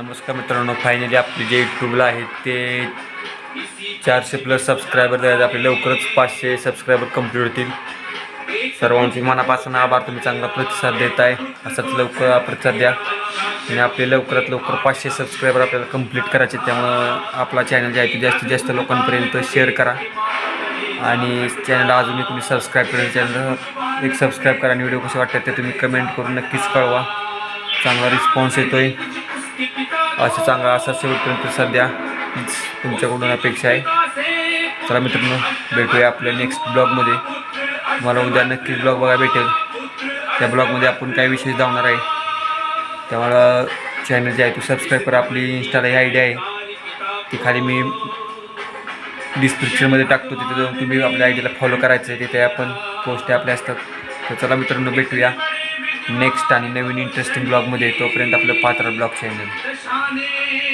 नमस्कार मित्रांनो फायनली आपले जे यूट्यूबला आहेत ते चारशे प्लस सबस्क्रायबर द्यायचे आपले लवकरच पाचशे सबस्क्रायबर कंप्लीट होतील. सर्वांचे मनापासून आभार. तुम्ही चांगला प्रतिसाद देत आहे असाच लवकर प्रतिसाद द्या. आणि आपले लवकरात लवकर पाचशे सबस्क्रायबर आपल्याला कंप्लीट करायचे त्यामुळं आपला चॅनल जे आहे ते जास्तीत जास्त लोकांपर्यंत शेअर करा. आणि चॅनल अजूनही तुम्ही सबस्क्राईब करा चॅनल एक सबस्क्राईब करा आणि व्हिडिओ कसे वाटतात ते तुम्ही कमेंट करून नक्कीच कळवा. चांगला रिस्पॉन्स येतो आहे असं चांगला असा शेवटपर्यंत सध्या हीच तुमच्याकडून अपेक्षा आहे. चला मित्रांनो भेटूया आपल्या नेक्स्ट ब्लॉगमध्ये तुम्हाला उद्या नक्कीच ब्लॉग बघायला भेटेल. त्या ब्लॉगमध्ये आपण काय विशेष धावणार आहे? त्यामुळं चॅनल जे आहे तो सबस्क्राईब करा. आपली इंस्टाला ही आयडिया आहे. ती खाली मी डिस्क्रिप्शनमध्ये टाकतो. तिथे जाऊन तुम्ही आपल्या आय डीला फॉलो करायचं आहे. तिथे आपण पोस्ट आपल्या असतात. तर चला मित्रांनो भेटूया. नेक्स्ट आणि नवीन इंटरेस्टिंग ब्लॉगमध्ये तोपर्यंत आपलं पात्र ब्लॉग चॅनल